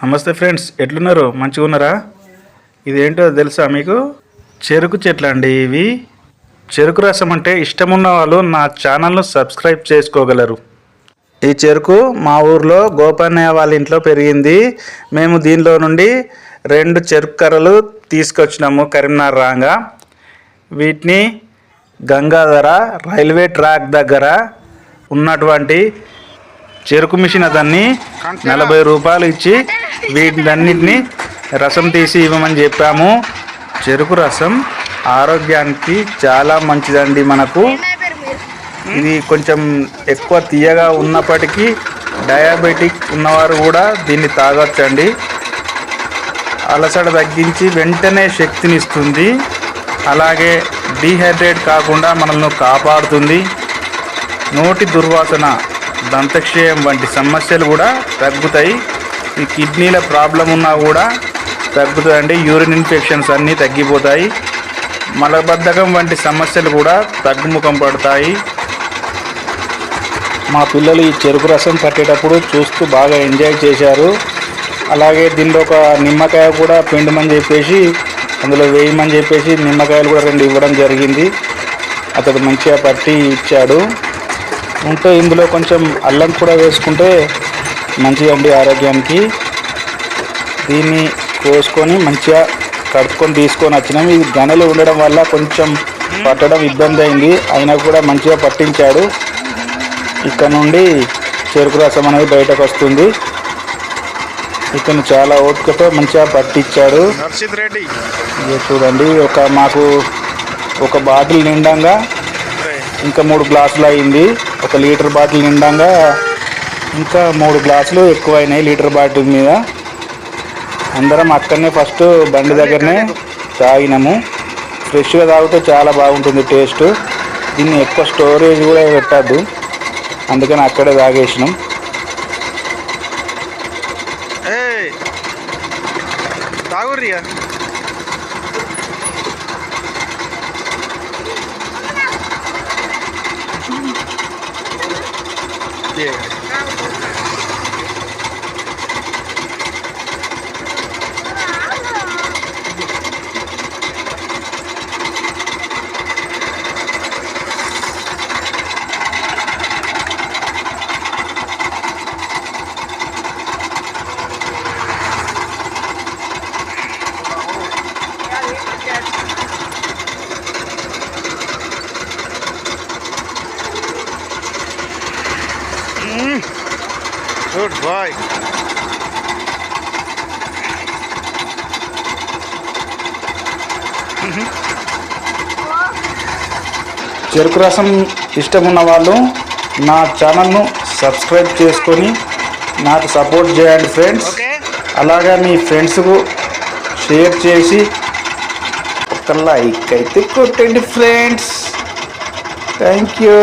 నమస్తే ఫ్రెండ్స్ ఎట్లున్నారు? మంచిగా ఉన్నారా? ఇదేంటో తెలుసా మీకు? చెరుకు చెట్లు అండి ఇవి. చెరుకు రసం అంటే ఇష్టమున్న వాళ్ళు నా ఛానల్ను సబ్స్క్రైబ్ చేసుకోగలరు. ఈ చెరుకు మా ఊర్లో గోపన్నయ్య వాళ్ళ ఇంట్లో పెరిగింది. మేము దీనిలో నుండి రెండు చెరుకు కర్రలు తీసుకొచ్చినాము కరీంనగర్ రాగా. వీటిని గంగాధర రైల్వే ట్రాక్ దగ్గర ఉన్నటువంటి చెరుకు మిషన్ అతన్ని నలభై రూపాయలు ఇచ్చి వీటన్నిటిని రసం తీసి ఇవ్వమని చెప్పాము. చెరుకు రసం ఆరోగ్యానికి చాలా మంచిదండి మనకు. ఇది కొంచెం ఎక్కువ తీయగా ఉన్నప్పటికీ డయాబెటిక్ ఉన్నవారు కూడా దీన్ని తాగొచ్చండి. అలసట తగ్గించి వెంటనే శక్తినిస్తుంది. అలాగే డీహైడ్రేట్ కాకుండా మనల్ని కాపాడుతుంది. నోటి దుర్వాసన దంతక్షయం వంటి సమస్యలు కూడా తగ్గుతాయి. ఈ కిడ్నీల ప్రాబ్లం ఉన్నా కూడా తగ్గుతుందండి యూరిన్ ఇన్ఫెక్షన్స్ అన్నీ తగ్గిపోతాయి. మలబద్ధకం వంటి సమస్యలు కూడా తగ్గుముఖం పడతాయి. మా పిల్లలు ఈ చెరుకు రసం పట్టేటప్పుడు చూస్తూ బాగా ఎంజాయ్ చేశారు. అలాగే దీనిలో ఒక నిమ్మకాయ కూడా పిండమని చెప్పేసి అందులో వేయమని చెప్పేసి నిమ్మకాయలు కూడా రెండు ఇవ్వడం జరిగింది. అతడు మంచిగా పట్టి ఇచ్చాడు. ఉంటే ఇందులో కొంచెం అల్లం కూడా వేసుకుంటే మంచిదండి ఆరోగ్యానికి. దీన్ని కోసుకొని మంచిగా కడుక్కొని తీసుకొని వచ్చినాం. ఇది గనలు ఉండడం వల్ల కొంచెం పట్టడం ఇబ్బంది అయింది. అయినా కూడా మంచిగా పట్టించాడు. ఇక్కడ నుండి చెరుకు రసం అనేది బయటకు వస్తుంది. ఇతను చాలా ఓపికతో మంచిగా పట్టించాడు. రెడ్డి చూడండి ఒక మాకు ఒక బాటిల్ నిండంగా ఇంకా మూడు గ్లాసులు అయింది. ఒక లీటర్ బాటిల్ నిండంగా ఇంకా మూడు గ్లాసులు ఎక్కువ అయినాయి లీటర్ బాటిల్ మీద. అందరం అక్కడనే ఫస్ట్ బండి దగ్గరనే తాగినాము. ఫ్రెష్గా తాగితే చాలా బాగుంటుంది టేస్ట్. దీన్ని ఎక్కువ స్టోరేజ్ కూడా పెట్టద్దు. అందుకని అక్కడే తాగేసినాం. ఏయ్ గుడ్ బాయ్ చెరుకు రసం ఇష్టం ఉన్న వాళ్ళు నా ఛానల్ను సబ్స్క్రైబ్ చేసుకొని నాకు సపోర్ట్ చేయండి ఫ్రెండ్స్. అలాగే మీ ఫ్రెండ్స్కు షేర్ చేసి ఒక లైక్ అయితే కొట్టండి ఫ్రెండ్స్. Thank you.